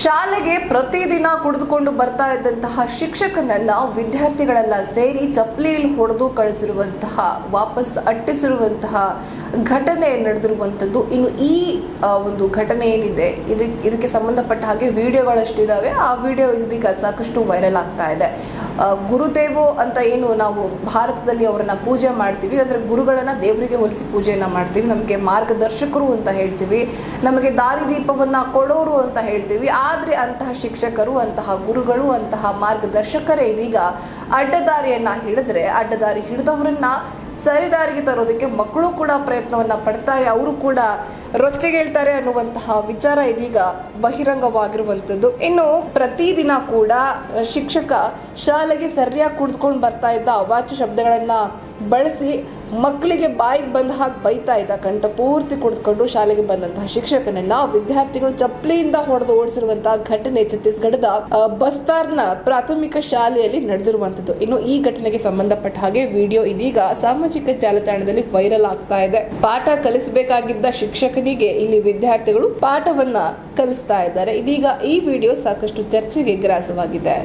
ಶಾಲೆಗೆ ಪ್ರತಿದಿನ ಕುಡಿದುಕೊಂಡು ಬರ್ತಾ ಇದ್ದಂತಹ ಶಿಕ್ಷಕನನ್ನ ವಿದ್ಯಾರ್ಥಿಗಳೆಲ್ಲ ಸೇರಿ ಚಪ್ಪಲಿಯಲ್ಲಿ ಹೊಡೆದು ಕಳಿಸಿರುವಂತಹ, ವಾಪಸ್ ಅಟ್ಟಿಸಿರುವಂತಹ ಘಟನೆ ನಡೆದಿರುವಂಥದ್ದು. ಇನ್ನು ಈ ಒಂದು ಘಟನೆ ಏನಿದೆ ಇದಕ್ಕೆ ಇದಕ್ಕೆ ಸಂಬಂಧಪಟ್ಟ ಹಾಗೆ ವಿಡಿಯೋಗಳಷ್ಟಿದ್ದಾವೆ ಆ ವಿಡಿಯೋ ಇದೀಗ ಸಾಕಷ್ಟು ವೈರಲ್ ಆಗ್ತಾ ಇದೆ. ಗುರುದೇವೋ ಅಂತ ಏನು ನಾವು ಭಾರತದಲ್ಲಿ ಅವರನ್ನ ಪೂಜೆ ಮಾಡ್ತೀವಿ. ಅಂದ್ರೆ ಗುರುಗಳನ್ನ ದೇವರಿಗೆ ಹೋಲಿಸಿ ಪೂಜೆಯನ್ನ ಮಾಡ್ತೀವಿ. ನಮಗೆ ಮಾರ್ಗದರ್ಶಕರು ಅಂತ ಹೇಳ್ತೀವಿ. ನಮಗೆ ದಾರಿದೀಪವನ್ನ ಕೊಡೋರು ಅಂತ ಹೇಳ್ತೀವಿ. ಆದ್ರೆ ಅಂತಹ ಶಿಕ್ಷಕರು, ಅಂತಹ ಗುರುಗಳು, ಅಂತಹ ಮಾರ್ಗದರ್ಶಕರೇ ಇದೀಗ ಅಡ್ಡದಾರಿಯನ್ನ ಹಿಡಿದ್ರೆ, ಅಡ್ಡದಾರಿ ಹಿಡಿದವರನ್ನ ಸರಿದಾರಿಗೆ ತರೋದಕ್ಕೆ ಮಕ್ಕಳು ಕೂಡ ಪ್ರಯತ್ನವನ್ನ ಪಡ್ತಾರೆ, ಅವರು ಕೂಡ ರೊಚ್ಚೆಗೇಳ್ತಾರೆ ಅನ್ನುವಂತಹ ವಿಚಾರ ಇದೀಗ ಬಹಿರಂಗವಾಗಿರುವಂಥದ್ದು. ಇನ್ನು ಪ್ರತಿದಿನ ಕೂಡ ಶಿಕ್ಷಕ ಶಾಲೆಗೆ ಸರಿಯಾಗಿ ಕುಡಿದುಕೊಂಡು ಬರ್ತಾ ಇದ್ದ ಅವಾಚ್ಯ ಶಬ್ದಗಳನ್ನ ಬಳಸಿ ಮಕ್ಕಳಿಗೆ ಬಾಯಿಗೆ ಬಂದ ಹಾಗೆ ಬೈತಾ ಇದ್ದ ಕಂಠ ಪೂರ್ತಿ ಕುಡಿದುಕೊಂಡು ಶಾಲೆಗೆ ಬಂದಂತಹ ಶಿಕ್ಷಕನನ್ನ ವಿದ್ಯಾರ್ಥಿಗಳು ಚಪ್ಪಲಿಯಿಂದ ಹೊಡೆದು ಓಡಿಸಿರುವಂತಹ ಘಟನೆ ಛತ್ತೀಸ್ಗಢದ ಬಸ್ತಾರ್ನ ಪ್ರಾಥಮಿಕ ಶಾಲೆಯಲ್ಲಿ ನಡೆದಿರುವಂತದ್ದು. ಇನ್ನು ಈ ಘಟನೆಗೆ ಸಂಬಂಧಪಟ್ಟ ಹಾಗೆ ವಿಡಿಯೋ ಇದೀಗ ಸಾಮಾಜಿಕ ಜಾಲತಾಣದಲ್ಲಿ ವೈರಲ್ ಆಗ್ತಾ ಇದೆ. ಪಾಠ ಕಲಿಸಬೇಕಾಗಿದ್ದ ಶಿಕ್ಷಕನಿಗೆ ಇಲ್ಲಿ ವಿದ್ಯಾರ್ಥಿಗಳು ಪಾಠವನ್ನ ಕಲಿಸ್ತಾ ಇದ್ದಾರೆ. ಇದೀಗ ಈ ವಿಡಿಯೋ ಸಾಕಷ್ಟು ಚರ್ಚೆಗೆ ಗ್ರಾಸವಾಗಿದೆ.